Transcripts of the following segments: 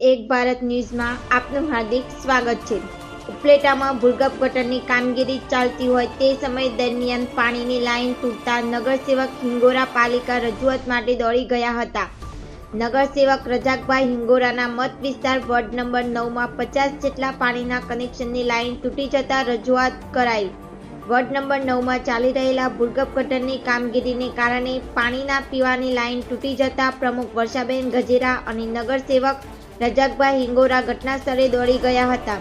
એક ભારત ન્યૂઝમાં આપનું હાર્દિક સ્વાગત છે. ઉપલેટામાં ભૂગર્ભ ગટરની કામગીરી ચાલતી હોય તે સમય દરમિયાન પાણીની લાઈન તૂટતા નગરસેવક હિંગોરા પાલિકા રજૂઆત માટે દોડી ગયા હતા. નગરસેવક રજાકભાઈ હિંગોરાના મત વિસ્તાર વોર્ડ નંબર નવમાં પચાસ જેટલા પાણીના કનેક્શનની લાઈન તૂટી જતા રજૂઆત કરાઈ. વોર્ડ નંબર નવમાં ચાલી રહેલા ભૂગર્ભ ગટરની કામગીરીને કારણે પાણીના પીવાની લાઇન તૂટી જતા પ્રમુખ વર્ષાબેન ગજેરા અને નગરસેવક રજાકભાઈ હિંગોરા ઘટના સ્થળે દોડી ગયા હતા.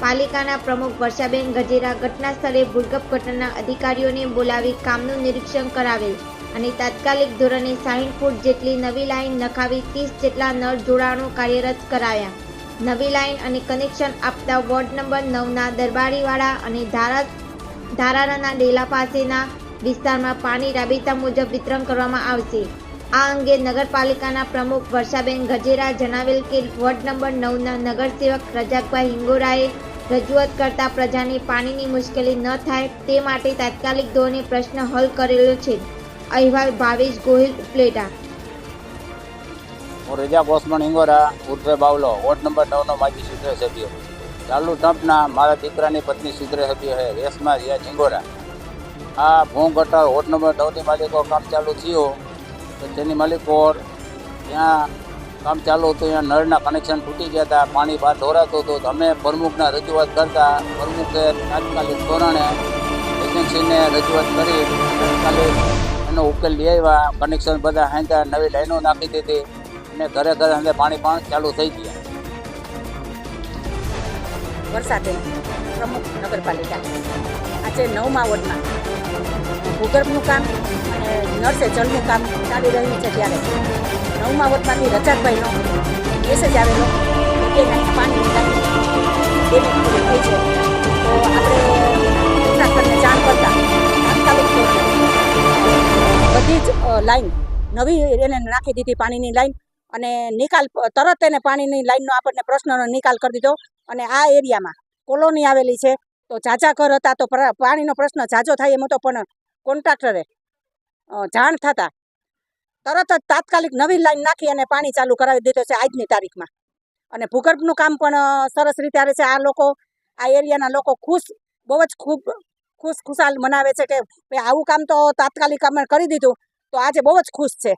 પાલિકાના પ્રમુખ વર્ષાબેન ગજેરા ઘટના સ્થળે ગટરના અધિકારીઓને બોલાવી કામનું નિરીક્ષણ કરાવેલ અને તાત્કાલિક ધોરણે સાહીઠ ફૂટ જેટલી નવી લાઈન નખાવી ત્રીસ જેટલા નળ જોડાણો કાર્યરત કરાયા. નવી લાઈન અને કનેક્શન આપતા વોર્ડ નંબર નવના દરબારીવાળા અને ધારા ધારાના ડેલા પાસેના વિસ્તારમાં પાણી રાબેતા મુજબ વિતરણ કરવામાં આવશે. આ અંગે નગરપાલિકાના પ્રમુખ વર્ષાબેન ગજેરા જણાવેલ કે વોર્ડ નંબર નવના નગરસેવક રજાકભાઈ હિંગોરાએ રજૂઆત કરતા પ્રજાની પાણીની મુશ્કેલી ન થાય તે માટે તાત્કાલિક ધોરણે પ્રશ્ન હલ કરેલો છે. અહેવાલ ભાવેશ ગોહિલ, ઉપલેટા. હું રજા બોસમણ હિંગોરા, ઉર્ફે બાવલો. વોર્ડ નંબર નવનો માજી સૂત્ર સભ્ય. ચાલુ ટ્રમ્પના મારા દીકરાની પત્ની સૂત્ર સભ્ય છે રેશમા રિયા હિંગોરા. આ ભૂ ગટર વોર્ડ નંબર નવની માલિકો કામ ચાલુ થયું. તો તેની માલિકો ત્યાં કામ ચાલુ હતું, ત્યાં નળના કનેક્શન તૂટી ગયા હતા, પાણી બહાર ઢોરાતું હતું. અમે પ્રમુખના રજૂઆત કરતા પ્રમુખે તાત્કાલિક ધોરણે એજન્સીને રજૂઆત કરી, તાત્કાલિક એનો ઉકેલ લઈ આવ્યા. કનેક્શન બધા હાંધા નવી લાઈનો નાખી દીધી. અને ઘરે ઘરે અંદર પાણી પણ ચાલુ થઈ ગયા. વરસાદે પ્રમુખ નગરપાલિકા. આજે નવમા વોર્ડમાં. ભૂગર્ભનું કામ અને નર્સે જળનું કામ ચાલી રહ્યું છે ત્યારે. નવમા વોર્ડમાંથી રજાકભાઈનો મેસેજ આવેલો. એ પાણી પૂરી થઈ છે. તો આપણે ઉત્તરાખંડને જાણ કરતા બધી જ લાઈન નવી એને નાખી દીધી પાણીની લાઈન અને નિકાલ, તરત એને પાણીની લાઈનનો આપણને પ્રશ્નનો નિકાલ કરી દીધો. અને આ એરિયામાં કોલોની આવેલી છે. તો ઝાઝા ઘર હતા તો પાણીનો પ્રશ્ન ઝાઝો થાય એમ હતો પણ કોન્ટ્રાક્ટરે જાણ થતાં. તરત જ તાત્કાલિક નવી લાઈન નાખી અને પાણી ચાલુ કરાવી દીધો છે આજની તારીખમાં. અને ભૂગર્ભનું કામ પણ સરસ રીતે આવે છે. આ લોકો, આ એરિયાના લોકો ખુશ, બહુ જ ખૂબ, ખુશ ખુશાલ મનાવે છે કે, ભાઈ, આવું કામ તો તાત્કાલિક અમે કરી દીધું. તો આજે બહુ જ ખુશ છે.